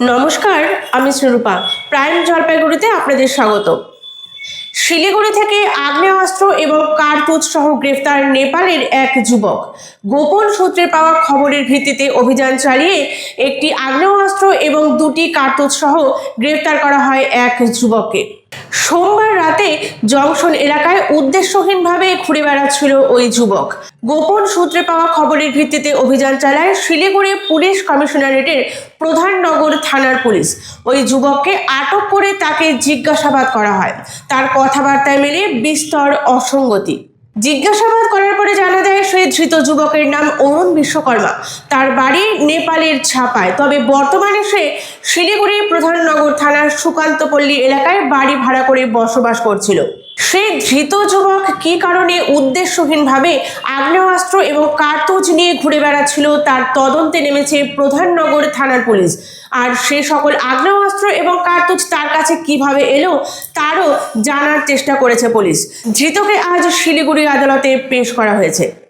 নমস্কার, আমি শ্রীরূপা প্রাইম জলপাইগুড়িতে আপনাদের স্বাগত শিলিগুড়ি থেকে আগ্নেয়াস্ত্র এবং কার্তুজ সহ গ্রেফতার নেপালের এক যুবক। গোপন সূত্রে পাওয়া খবরের ভিত্তিতে অভিযান চালিয়ে একটি আগ্নেয়াস্ত্র এবং দুটি কার্তুজ সহ গ্রেফতার করা হয় এক যুবককে। সোমবার রাতে জংশন এলাকায় উদ্দেশ্যহীনভাবে ঘুরে বেড়াচ্ছিল ওই যুবক। গোপন সূত্রে পাওয়া খবরের ভিত্তিতে অভিযান চালায় শিলিগুড়ি পুলিশ কমিশনারেটের প্রধান নগর থানার পুলিশ। ওই যুবককে আটক করে তাকে জিজ্ঞাসাবাদ করা হয়। তার কথাবার্তায় মেলে বিস্তর অসঙ্গতি। জিজ্ঞাসাবাদ করার পরে জানা যায় সেই ধৃত যুবকের নাম অরুণ বিশ্বকর্মা। তার বাড়ি নেপালের ছাপায়। তবে বর্তমানে সে শিলিগুড়ির প্রধাননগর থানার সুকান্তপল্লী এলাকায় বাড়ি ভাড়া করে বসবাস করছিল। সেই ধৃত যুবক কি কারণে উদ্দেশ্যহীনভাবে আগ্নেয়াস্ত্র এবং কার্তুজ নিয়ে ঘুরে বেড়াচ্ছিল তার তদন্তে নেমেছে প্রধাননগর থানার পুলিশ। আর সে সকল আগ্নেয়াস্ত্র এবং কার্তুজ তার কাছে কীভাবে এলো তারও জানার চেষ্টা করেছে পুলিশ। ধৃতকে আজ শিলিগুড়ি আদালতে পেশ করা হয়েছে।